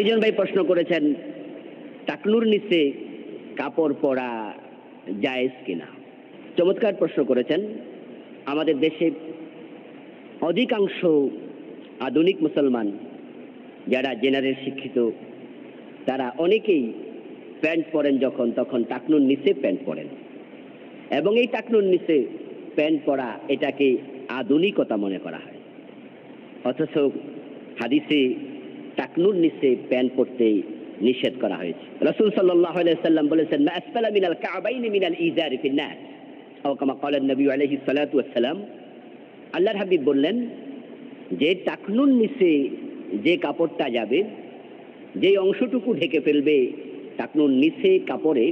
একজন ভাই প্রশ্ন করেছেন, টাকনুর নিচে কাপড় পরা জায়েজ কিনা? চমৎকার প্রশ্ন করেছেন। আমাদের দেশে অধিকাংশ আধুনিক মুসলমান, যারা জেনারেল শিক্ষিত, তারা অনেকেই প্যান্ট পরেন যখন, তখন টাকনুর নিচে প্যান্ট পরেন। এবং এই টাকনুর নিচে প্যান্ট পরা এটাকে আধুনিকতা মনে করা হয়। অথচ হাদিসে টাকনুর নিচে প্যান্ট পরতে নিষেধ করা হয়েছে। রসুল সাল্লাহ সাল্লাম বলেছেন, মা মিনাল কাবাইনি মিনাল ইজারি ফিন নাস আও কামা ক্বালা নবী আলাইহি সাল্লাতু ওয়াসসালাম আল্লাহর হাবিব বললেন, যে টাকনুর নিচে যে কাপড়টা যাবে যে অংশটুকু ঢেকে ফেলবে টাকনুর নিচে কাপড়ে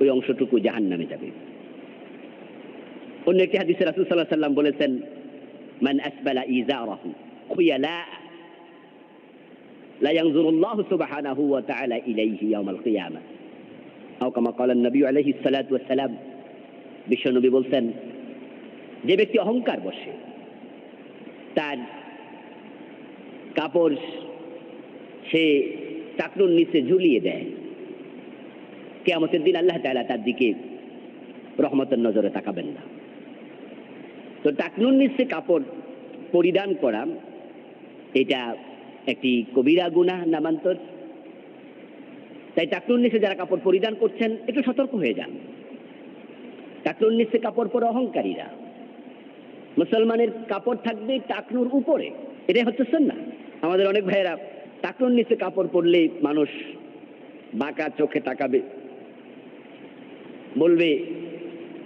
ওই অংশটুকু জাহান নামে যাবে। অন্য একটি হাদিসে রাসূল আলাইহি সাল্লাম বলেছেন, মান আসবালা ইজারাহু খুয়ালা لا ينظر الله سبحانه وتعالى إليه يوم القيامة أو كما قال النبي عليه الصلاة والسلام বিশ্বনবী বলছেন যে ব্যক্তি অহংকার বসে তার কাপড় সে টাকনুর নিচে ঝুলিয়ে দেয় কেয়ামতের দিন আল্লাহ তাআলা তার দিকে রহমতের নজরে তাকাবেন না তো টাকনুর নিচে কাপড় পরিধান করা এটা একটি কবিরা গুনাহ নামান্তর। তাই টাকনুর নিচে যারা কাপড় পরিধান করছেন, একটু সতর্ক হয়ে যান। টাকনুর নিচে কাপড় পরে অহংকারীরা। মুসলমানের কাপড় থাকবে টাকনুর উপরে। এটাই হচ্ছে না আমাদের অনেক ভাইয়েরা টাকনুর নিচে কাপড় পরলে মানুষ বাঁকা চোখে তাকাবে। বলবে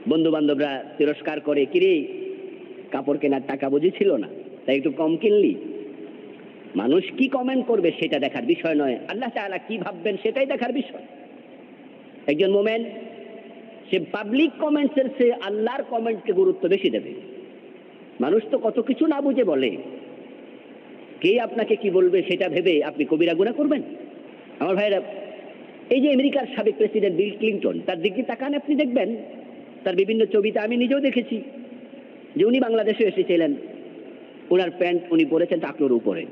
বন্ধু বান্ধবরা তিরস্কার করে, কিরে, কাপড় কেনার টাকা বুঝি ছিল না, তাই একটু কম কিনলি? মানুষ কি কমেন্ট করবে সেটা দেখার বিষয় নয়। আল্লাহ তাআলা কি ভাববেন সেটাই দেখার বিষয়। একজন মোমেন, সে পাবলিক কমেন্টসের সে আল্লাহর কমেন্টকে গুরুত্ব বেশি দেবে। মানুষ তো কত কিছু না বুঝে বলে। কে আপনাকে কি বলবে সেটা ভেবে আপনি কবিরা গুণা করবেন? আমার ভাইরা এই যে আমেরিকার সাবেক প্রেসিডেন্ট বিল ক্লিন্টন, তার দিকে তাকান আপনি দেখবেন, তার বিভিন্ন ছবিতে আমি নিজেও দেখেছি যে উনি বাংলাদেশে এসেছিলেন। ওনার প্যান্ট উনি পরেছেন টাকলোর উপরে।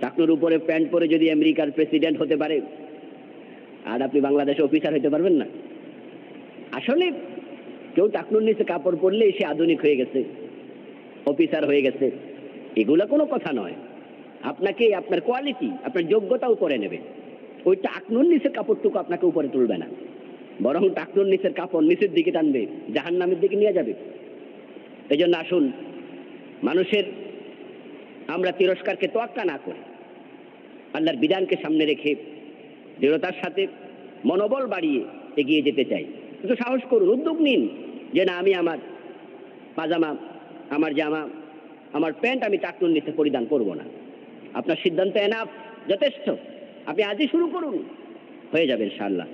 টাকনোর উপরে প্যান্ট পরে যদি আমেরিকার প্রেসিডেন্ট হতে পারে, আর আপনি বাংলাদেশে অফিসার হতে পারবেন না। আসলে কেউ টাকনুর নিচে কাপড় পরলেই সে আধুনিক হয়ে গেছে, অফিসার হয়ে গেছে। এগুলো কোনো কথা নয়। আপনাকে আপনার কোয়ালিটি, আপনার যোগ্যতা উপরে নেবে। ওই টাকনুর নিচের কাপড়টুকু আপনাকে উপরে তুলবে না। বরং টাকনুর নিচের কাপড় নিচের দিকে টানবে জাহান নামের দিকে নিয়ে যাবে। এই জন্য আসুন, মানুষের আমরা তিরস্কারকে তোয়াক্কা না করি। আল্লাহর বিধানকে সামনে রেখে দৃঢ়তার সাথে মনোবল বাড়িয়ে এগিয়ে যেতে চাই। একটু সাহস করুন, উদ্যোগ নিন যে না, আমি আমার পাজামা, আমার জামা, আমার প্যান্ট আমি টাকনুর নিচে পরিধান করব না। আপনার সিদ্ধান্ত এনাফ যথেষ্ট। আপনি আজই শুরু করুন। হয়ে যাবে ইনশাআল্লাহ।